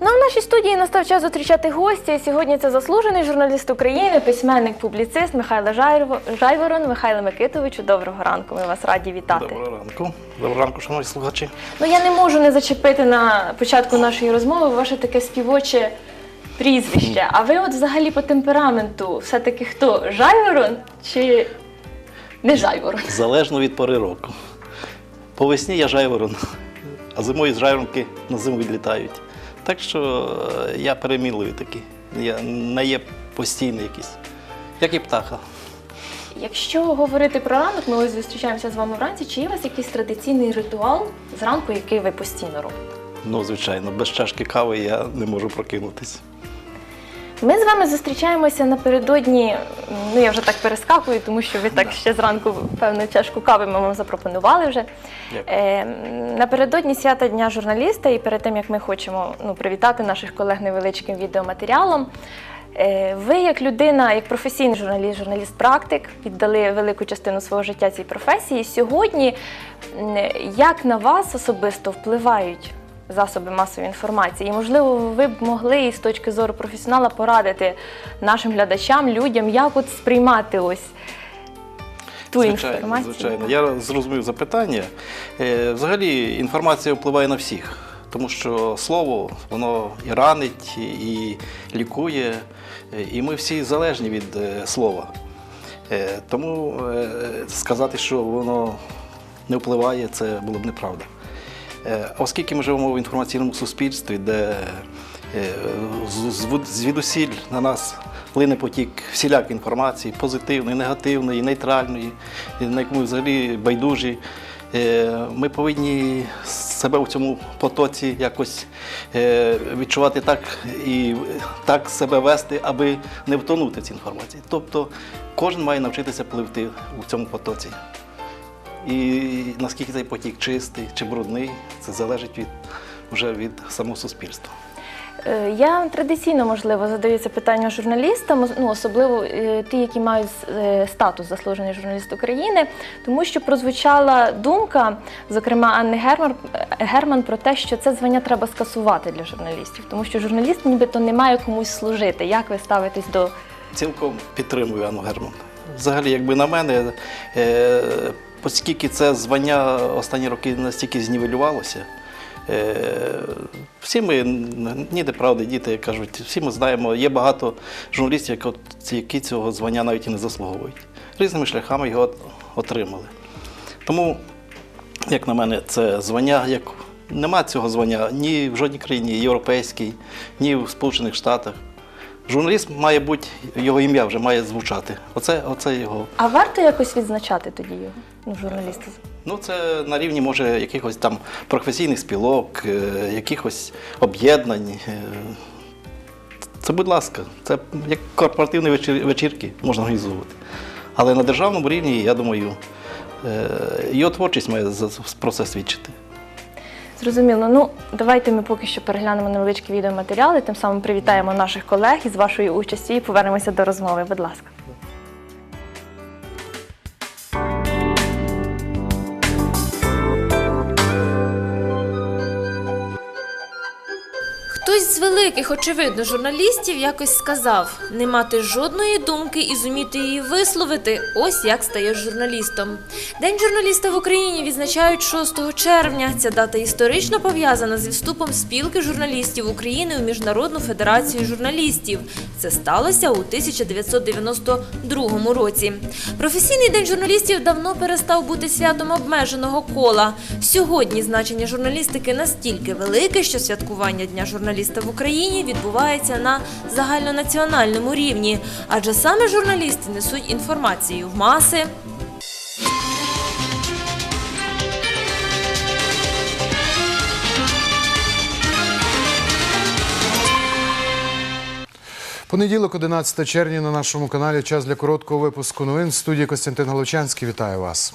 Ну, а в нашій студії настав час зустрічати гостя. Сьогодні це заслужений журналіст України, письменник, публіцист Михайло Жайво- Жайворон. Михайло Микитовичу, доброго ранку. Ми вас раді вітати. Доброго ранку. Доброго ранку, шановні слухачі. Ну я не можу не зачепити на початку нашої розмови ваше таке співоче прізвище. А ви от взагалі по темпераменту все-таки хто? Жайворон чи не Жайворон? Залежно від пори року. По весні я жайворон, а зимою з жайворонки на зиму відлітають. Так що е, я перемілую такий. Я не є постійний якийсь, як і птаха. Якщо говорити про ранок, ми ось зустрічаємося з вами вранці. Чи є у вас якийсь традиційний ритуал зранку, який ви постійно робите? Ну, звичайно, без чашки кави я не можу прокинутися. Ми з вами зустрічаємося напередодні. Ну я вже так перескакую, тому що ви так ще зранку певну чашку кави ми вам запропонували вже. Е, напередодні свята Дня журналіста, і перед тим як ми хочемо ну, привітати наших колег невеличким відеоматеріалом. е, Ви, як людина, як професійний журналіст, журналіст-практик, віддали велику частину свого життя цій професії. Сьогодні як на вас особисто впливають засоби масової інформації? І, можливо, ви б могли із точки зору професіонала порадити нашим глядачам, людям, як от сприймати ось ту звичайно, інформацію? звичайно. Я зрозумів запитання. Е, Взагалі інформація впливає на всіх, тому що слово воно і ранить, і лікує, і ми всі залежні від е, слова. Е, Тому сказати, що воно не впливає, це було б неправда. Е, Оскільки ми живемо в інформаційному суспільстві, де е, звідусіль на нас плине потік всілякої інформації, позитивної, негативної, нейтральної, на яку ми взагалі байдужі. Е, Ми повинні себе в цьому потоці якось відчувати так і так себе вести, аби не втонути в цій інформації. Тобто кожен має навчитися пливти у цьому потоці. І наскільки цей потік чистий чи брудний, це залежить від вже від самого суспільства. Е, Я традиційно, можливо, задаю це питання журналістам, ну особливо е, ті, які мають е, статус заслужений журналіст України, тому що прозвучала думка, зокрема Анни Герман, Герман, про те, що це звання треба скасувати для журналістів, тому що журналіст нібито не має комусь служити. Як ви ставитесь до Цілком підтримую Анну Герман. Взагалі, якби на мене, оскільки це звання останні роки настільки знівелювалося. Е, всі ми, ніде правди, діти кажуть, всі ми знаємо, є багато журналістів, які, цього звання навіть і не заслуговують. Різними шляхами його отримали. Тому, як на мене, це звання, як нема цього звання ні в жодній країні європейській, ні в Сполучених Штатах. Журналіст має бути, його ім'я вже має звучати. Оце, оце його. а варто якось відзначати тоді його? Ну, журналісти. Ну, це на рівні, може, якихось там професійних спілок, е, якихось об'єднань. Е, Це, будь ласка, це як корпоративні вечірки можна організовувати. Але на державному рівні, я думаю, е, його творчість має про це свідчити. Зрозуміло. Ну давайте ми поки що переглянемо невеличкі відеоматеріали, тим самим привітаємо наших колег із вашою участю і повернемося до розмови. Будь ласка. З великих, очевидно, журналістів якось сказав: не мати жодної думки і зуміти її висловити. Ось як стаєш журналістом. День журналіста в Україні відзначають 6 червня. Ця дата історично пов'язана з відступом спілки журналістів України у Міжнародну федерацію журналістів. Це сталося у 1992 році. Професійний день журналістів давно перестав бути святом обмеженого кола. Сьогодні значення журналістики настільки велике, що святкування Дня журналіста в Україні відбувається на загальнонаціональному рівні, адже саме журналісти несуть інформацію в маси. Понеділок, 11 червня, на нашому каналі час для короткого випуску новин. В студії Костянтин Головчанський. Вітаю вас.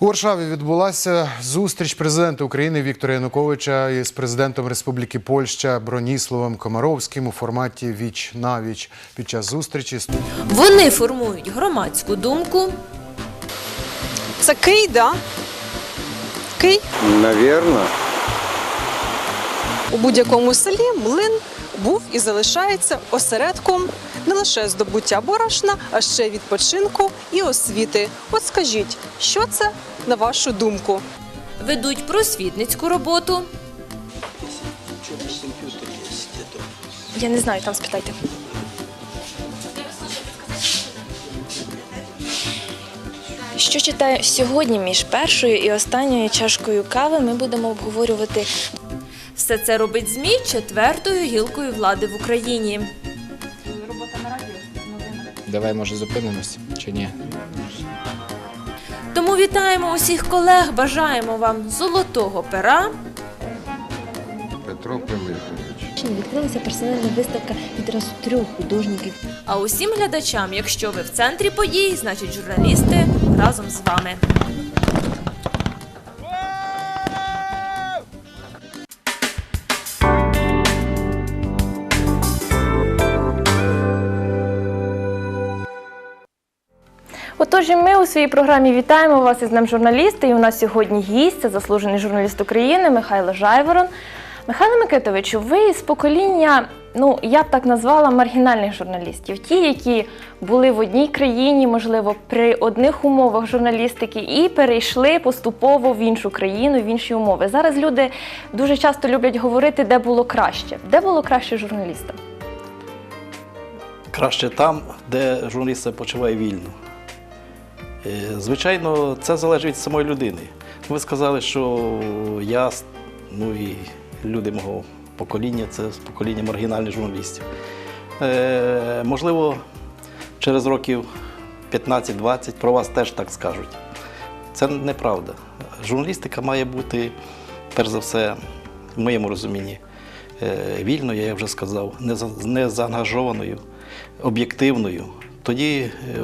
У Варшаві відбулася зустріч президента України Віктора Януковича із президентом Республіки Польща Броніславом Комаровським у форматі Віч на віч. Під час зустрічі Вони формують громадську думку, Це Кий, да? Кий? Наверно. У будь-якому селі млин був і залишається осередком не лише здобуття борошна, а ще відпочинку і освіти. От скажіть, що це на вашу думку? Ведуть просвітницьку роботу, Я не знаю, там спитайте. Що читаю сьогодні між першою і останньою чашкою кави, ми будемо обговорювати Все це робить ЗМІ четвертою гілкою влади в Україні. Робота на радіо Давай, може, зупинимось чи ні? Тому вітаємо усіх колег, бажаємо вам золотого пера, Петро Пилипович. Відкрилася персональна виставка відразу трьох художників. а усім глядачам, якщо ви в центрі подій, значить журналісти разом з вами. Отож, і ми у своїй програмі вітаємо вас із Днем журналіста. І у нас сьогодні гість, це заслужений журналіст України Михайло Жайворон. Михайло Микитовичу, ви з покоління, ну я б так назвала, маргінальних журналістів, ті, які були в одній країні, можливо, при одних умовах журналістики, і перейшли поступово в іншу країну, в інші умови. Зараз люди дуже часто люблять говорити, де було краще. Де було краще журналістам? Краще там, де журналіст почуває вільно. Е, Звичайно, це залежить від самої людини. Ви сказали, що я, ну і люди мого покоління, це покоління маргінальних журналістів. Е, можливо, через років 15-20 про вас теж так скажуть. Це неправда. Журналістика має бути, перш за все, в моєму розумінні, е, вільною, я вже сказав, не заангажованою, об'єктивною. Тоді, е,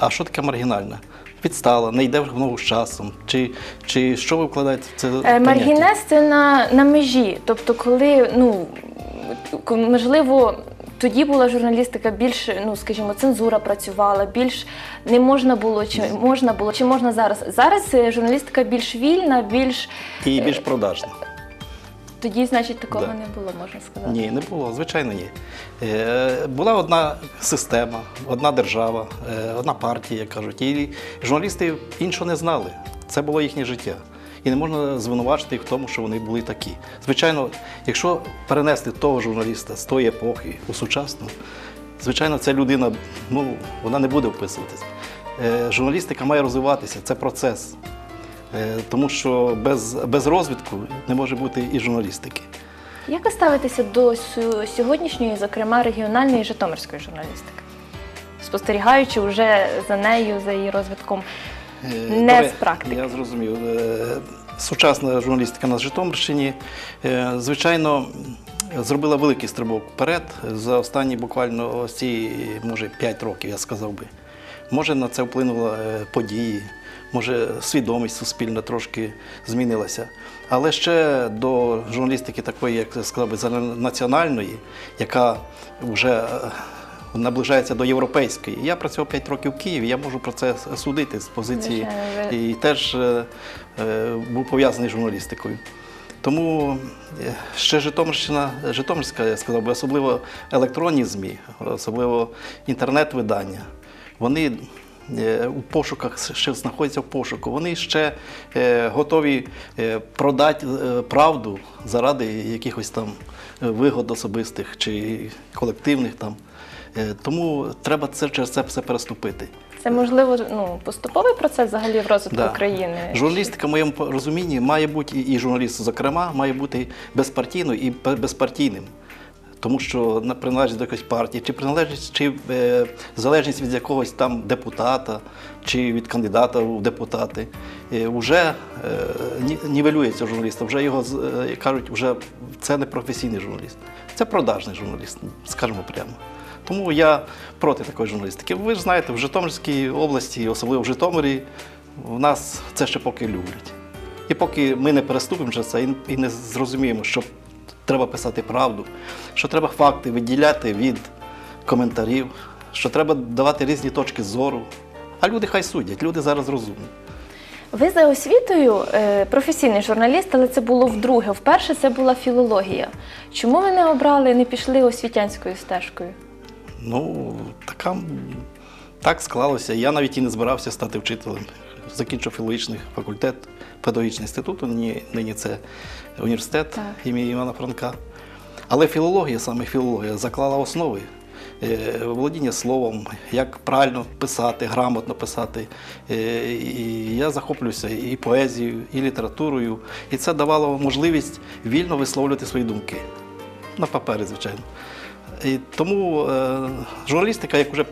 а що таке маргінальна? Відстала, не йде в ногу з часом. Чи, чи що ви вкладаєте в це? Е. Маргінез це на, на межі. Тобто, коли, ну, можливо, тоді була журналістика більш, ну скажімо, цензура працювала, більш не можна було, чи можна було, чи можна зараз. Зараз е, журналістика більш вільна, більш І більш продажна. Тоді, значить, такого Да. не було, можна сказати. Ні, не було, звичайно, ні. Е, була одна система, одна держава, е, одна партія, як кажуть. І журналісти іншого не знали. Це було їхнє життя. І не можна звинувачити їх в тому, що вони були такі. Звичайно, якщо перенести того журналіста з тої епохи у сучасну, звичайно, ця людина ну, вона не буде вписуватись. Е, журналістика має розвиватися, це процес. Е, тому що без, без розвитку не може бути і журналістики. Як ви ставитеся до сьогоднішньої, зокрема, регіональної житомирської журналістики? Спостерігаючи вже за нею, за її розвитком Е, не добре, з практики. Я зрозумів. Е, Сучасна журналістика на Житомирщині, звичайно, зробила великий стрибок вперед за останні буквально ці, може, 5 років, я сказав би. Може, на це вплинули події, може, свідомість суспільна трошки змінилася. Але ще до журналістики такої, як сказав би, національної, яка вже е, наближається до європейської. Я працював 5 років в Києві, я можу про це судити з позиції і теж е, е, був пов'язаний з журналістикою. Тому ще Житомирщина, Житомирська, я сказав би, особливо електронні ЗМІ, особливо інтернет-видання, вони у пошуках ще знаходяться в пошуку. Вони ще е, готові е, продати е, правду заради якихось там е, вигод особистих чи колективних там. Е, Тому треба це через це все переступити. Це можливо ну, поступовий процес взагалі в розвитку Да. країни. Журналістика, в моєму розумінні, має бути, і журналіст, зокрема, має бути безпартійною і безпартійним. Тому що на- приналежність до якоїсь партії, чи приналежність, чи е, залежність від якогось там депутата, чи від кандидата в депутати, е, вже е, нівелюється журналіста, вже його е, кажуть, вже це не професійний журналіст, це продажний журналіст, скажімо прямо. Тому я проти такої журналістики. Ви ж знаєте, в Житомирській області, особливо в Житомирі, в нас це ще поки люблять. І поки ми не переступимо через це і- не зрозуміємо, що треба писати правду, що треба факти відділяти від коментарів, що треба давати різні точки зору. А люди хай судять, люди зараз розумні. Ви за освітою е, професійний журналіст, але це було вдруге. Вперше це була філологія. Чому ви не обрали, не пішли освітянською стежкою? Ну, така, так склалося. Я навіть і не збирався стати вчителем. Закінчив філологічний факультет, педагогічний інститут, нині це університет Так. імені Івана Франка. Але філологія, саме філологія, заклала основи. Е, Володіння словом, як правильно писати, грамотно писати. Е, І я захоплююся і поезією, і літературою. І це давало можливість вільно висловлювати свої думки. На папері, звичайно. І тому е, журналістика, як вже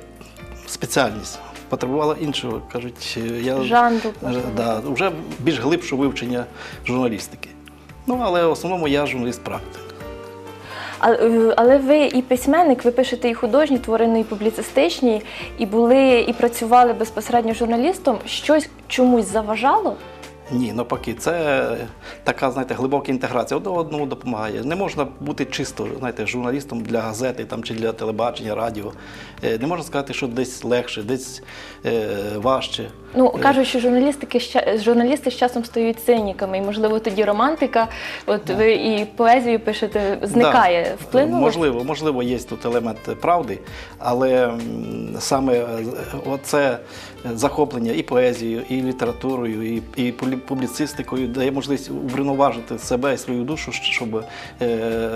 спеціальність, потребувала іншого, кажуть, я Жанру, е, да, вже більш глибшого вивчення журналістики. Ну, але в основному я журналіст-практик. А- е, Але ви і письменник, ви пишете і художні твори, і публіцистичні, і були, і працювали безпосередньо журналістом. Щось чомусь заважало? Ні, навпаки, це така, знаєте, глибока інтеграція. Одне одному допомагає. Не можна бути чисто, знаєте, журналістом для газети там, чи для телебачення, радіо. Е, Не можна сказати, що десь легше, десь е, важче. Ну кажуть, що журналістики журналісти з часом стають циніками, і можливо тоді романтика. От ви і поезію пишете, зникає. Да. Вплинуло? Можливо, можливо, є тут елемент правди, але саме е, оце захоплення і поезією, і літературою, і, і публіцистикою дає можливість врівноважити себе і свою душу, щоб е,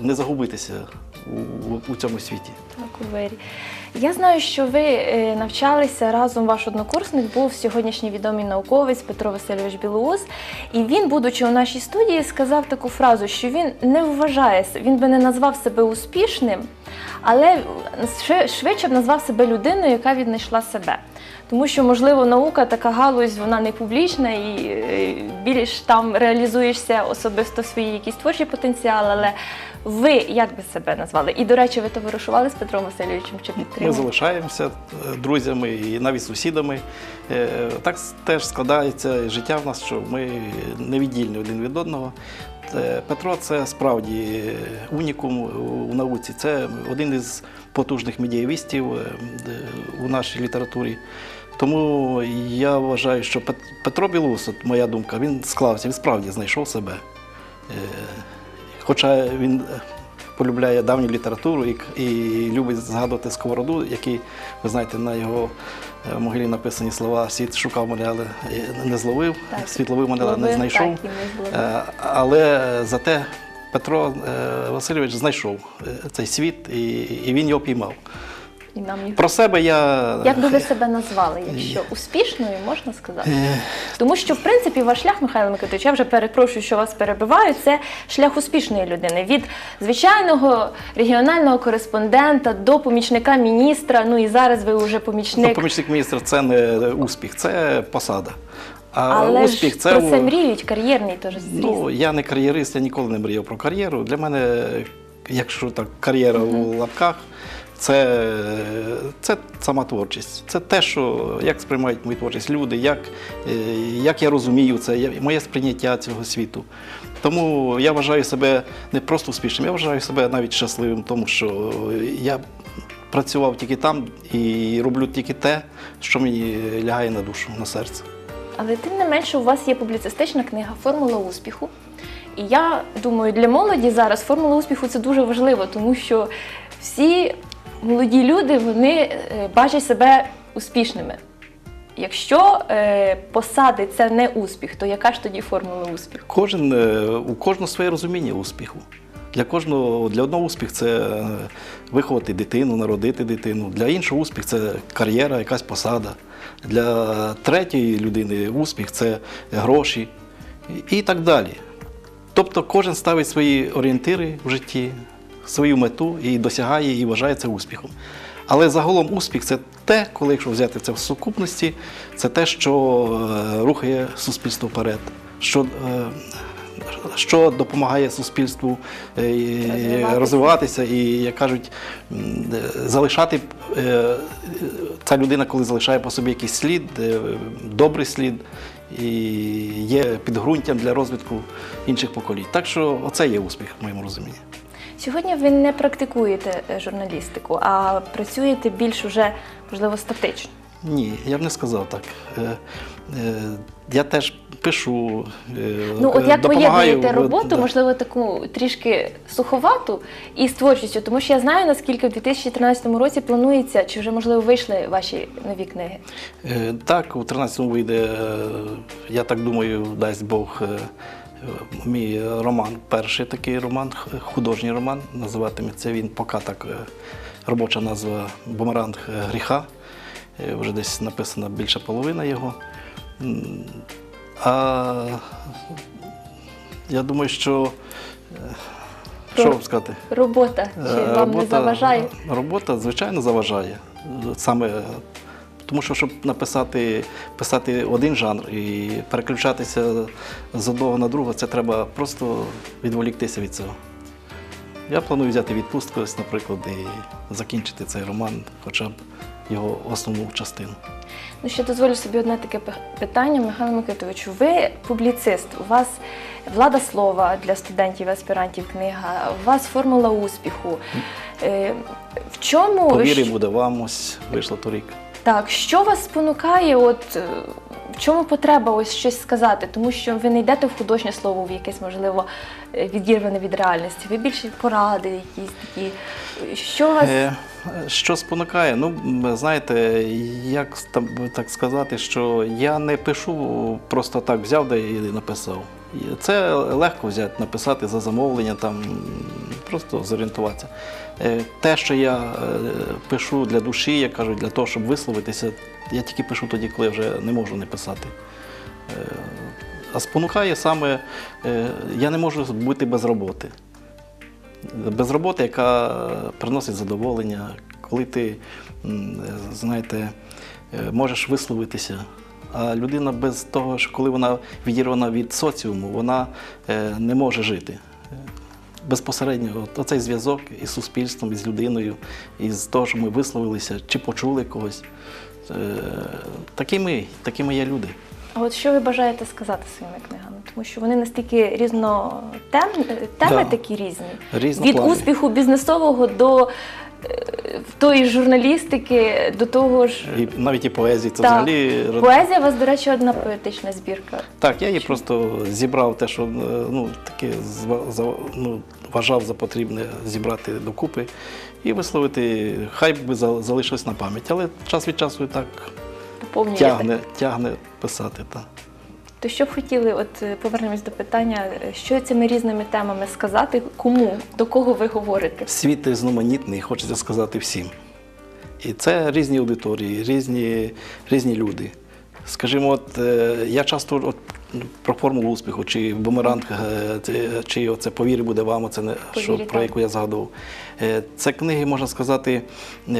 не загубитися у, у- цьому світі. Я знаю, що ви е, навчалися разом. Ваш однокурсник був сьогоднішній відомий науковець Петро Васильович Білоус. І він, будучи у нашій студії, сказав таку фразу, що він не вважає, він би не назвав себе успішним, але швидше б назвав себе людиною, яка віднайшла себе. Тому що, можливо, наука така галузь, вона не публічна і е, більш там реалізуєшся особисто свої якісь творчі потенціали. Але ви як би себе назвали? І, до речі, ви товаришували з Петром Васильовичем чи Ми залишаємося е, друзями і навіть сусідами. Е, Так теж складається життя в нас, що ми невіддільні один від одного. Петро це справді унікум у науці. Це один із потужних медіавістів е, у нашій літературі. Тому я вважаю, що Петро Білус, от моя думка, він склався, він справді знайшов себе. Е, Хоча він е, полюбляє давню літературу і, і любить згадувати сковороду, який, ви знаєте, на його е, могилі написані слова Світ шукав мене, але не зловив, Так. світ ловив мене, але не знайшов. так, не зловив. Але зате Петро Васильович знайшов цей світ і, і він його піймав. І нам їх... Про себе я. Як би ви себе назвали, якщо успішною можна сказати? Тому що, в принципі, ваш шлях, Михайло Микитович, я вже перепрошую, що вас перебиваю, це шлях успішної людини. Від звичайного регіонального кореспондента до помічника міністра. Ну і зараз ви вже Ну, помічник. помічник міністра це не успіх, це посада. А Але успіх ж це про це мріють кар'єрний теж зріст. Ну, я не кар'єрист, я ніколи не мріяв про кар'єру. Для мене, якщо так, кар'єра у лапках, це, це сама творчість. Це те, що як сприймають мою творчість люди, як, е, як я розумію це, моє сприйняття цього світу. Тому я вважаю себе не просто успішним, я вважаю себе навіть щасливим, тому що я працював тільки там і роблю тільки те, що мені лягає на душу, на серце. Але тим не менше, у вас є публіцистична книга Формула успіху. І я думаю, для молоді зараз формула успіху це дуже важливо, тому що всі молоді люди вони е, бачать себе успішними. Якщо е, посади це не успіх, то яка ж тоді формула успіху? Кожен, е, у кожного своє розуміння успіху. Для кожного, для одного успіх це е, виховати дитину, народити дитину. Для іншого успіх це кар'єра, якась посада. Для третьої людини успіх це гроші і- і так далі. Тобто кожен ставить свої орієнтири в житті, свою мету і досягає і вважає це успіхом. Але загалом успіх це те, коли якщо взяти це в сукупності, це те, що е, рухає суспільство вперед, що, е, що допомагає суспільству е, Розвиватися. розвиватися і, як кажуть, залишати ця людина, коли залишає по собі якийсь слід, добрий слід, і є підґрунтям для розвитку інших поколінь. Так що оце є успіх в моєму розумінні. Сьогодні ви не практикуєте е, журналістику, а працюєте більш уже, можливо, статично. Ні, я б не сказав так. Е, е, Я теж пишу. Ну, от як поєднуєте роботу, да. можливо, таку трішки суховату і з творчістю, тому що я знаю, наскільки в 2013 році планується, чи вже можливо вийшли ваші нові книги. Так, у 13-му вийде, я так думаю, дасть Бог. Мій роман, перший такий роман, художній роман, називатиметься він поки так е, робоча назва Бумеранг е, гріха. Е, Вже десь написана більша половина його. А я думаю, що е, що вам сказати? Робота чи вам не заважає? Робота, звичайно, заважає. Саме тому, що щоб написати писати один жанр і переключатися з одного на другого, це треба просто відволіктися від цього. Я планую взяти відпустку, ось, наприклад, і закінчити цей роман, хоча б його основну частину. Ну, ще дозволю собі одне таке питання, Михайло Микитовичу. Ви публіцист, у вас влада слова для студентів і аспірантів книга, у вас формула успіху. Е, В чому Повірі буде вам, ось вийшло торік. Так, що вас спонукає? От е, в чому потреба ось щось сказати? Тому що ви не йдете в художнє слово, в якесь можливо е, відірване від реальності. Ви більше поради, якісь такі. Що вас Е, Що спонукає? Ну, знаєте, як там, так сказати, що я не пишу просто так взяв да і написав. Це легко взяти, написати за замовлення, там просто зорієнтуватися. Е, Те, що я е, пишу для душі, я кажу, для того, щоб висловитися, я тільки пишу тоді, коли вже не можу не писати. Е, А спонукає саме, я не можу бути без роботи без роботи, яка приносить задоволення, коли ти, знаєте, можеш висловитися. А людина без того, що коли вона відірвана від соціуму, вона е, не може жити. Е, Безпосередньо оцей зв'язок із суспільством, із людиною, із того, що ми висловилися, чи почули когось. Е, Такі ми, такі є люди. А от що ви бажаєте сказати своїми книгами? Тому що вони настільки різно тем, теми Да. такі різні. Різнопланові. Від успіху бізнесового до тої журналістики, до того ж. І навіть і поезії, це Так. взагалі Поезія у вас, до речі, одна поетична збірка. Так, я її просто зібрав те, що е, ну, таке ну, вважав за потрібне зібрати докупи і висловити. Хай би за- залишилось на пам'ять, але час від часу і так тягне, тягне писати. Так. То що б хотіли, от е, повернемось до питання, е, що цими різними темами сказати, кому, до кого ви говорите? Світ різноманітний, хочеться сказати всім. І це різні аудиторії, різні, різні люди. Скажімо, от е, я часто от, ну, про формулу успіху, чи бумеранг, чи оце повірі буде вам, оце не що, про яку я згадував. Це книги, можна сказати,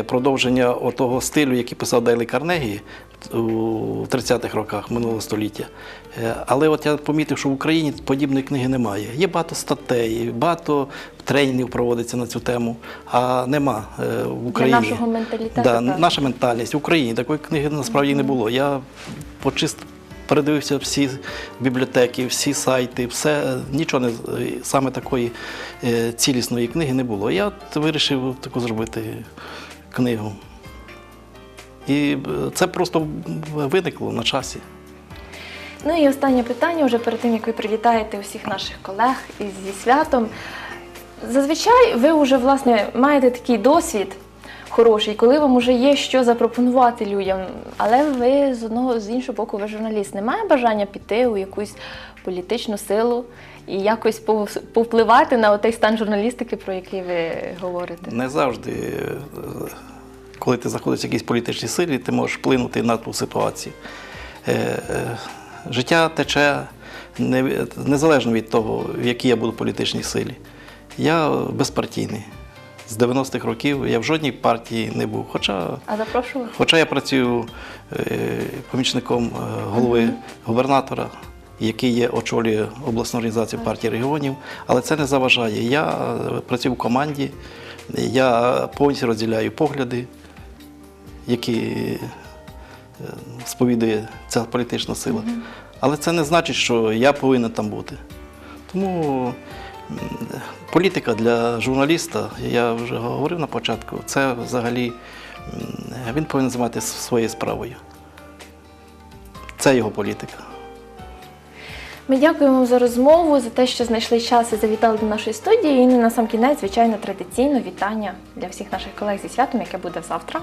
продовження того стилю, який писав Дейлі Карнегі у 30-х роках минулого століття. Е, Але от я помітив, що в Україні подібної книги немає. Є багато статей, багато тренінгів проводиться на цю тему, а нема е, в Україні. нашого менталітету, Да, так. наша ментальність в Україні такої книги насправді не було. Я почист передивився всі бібліотеки, всі сайти, все нічого не е, саме такої цілісної книги не було. Я от вирішив таку зробити книгу. І це просто виникло на часі. Ну і останнє питання, вже перед тим як ви привітаєте усіх наших колег із зі святом. Зазвичай ви вже власне маєте такий досвід хороший, коли вам вже є що запропонувати людям. Але ви з одного з іншого боку, ви журналіст. Немає бажання піти у якусь політичну силу і якось повпливати на той стан журналістики, про який ви говорите. Не завжди, е, коли ти знаходишся в якійсь політичній силі, ти можеш вплинути на ту ситуацію. Життя тече не- незалежно від того, в якій я буду політичній силі. Я безпартійний. З 90-х років я в жодній партії не був. Хоча А? Хоча я працюю е, помічником е, голови губернатора, який є очолює обласну організацію партії регіонів, але це не заважає. Я е, працюю в команді, я повністю розділяю погляди, які сповідує ця політична сила. Але це не значить, що я повинен там бути. Тому політика для журналіста, я вже говорив на початку, це взагалі він повинен займатися своєю справою. Це його політика. Ми дякуємо за розмову, за те, що знайшли час і завітали до нашої студії. І на сам кінець, звичайно, традиційно вітання для всіх наших колег зі святом, яке буде завтра.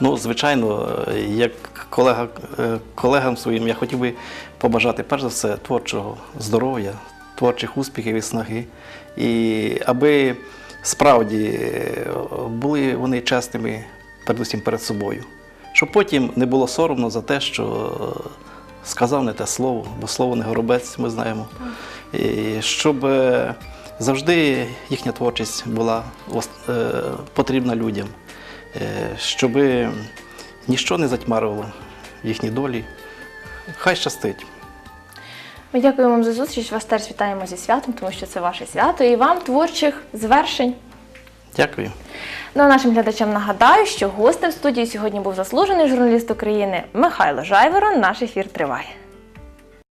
Ну, звичайно, як колега, е, колегам своїм я хотів би побажати перш за все творчого здоров'я, творчих успіхів і снаги. І аби справді е, були вони чесними, передусім перед собою. Щоб потім не було соромно за те, що е, сказав не те слово, бо слово не горобець, ми знаємо. І щоб завжди їхня творчість була потрібна людям, щоб ніщо не затьмарило їхні долі. Хай щастить. Ми дякуємо вам за зустріч. Вас теж вітаємо зі святом, тому що це ваше свято. І вам творчих звершень. Дякую. Ну а нашим глядачам нагадаю, що гостем студії сьогодні був заслужений журналіст України Михайло Жайворон. Наш ефір триває.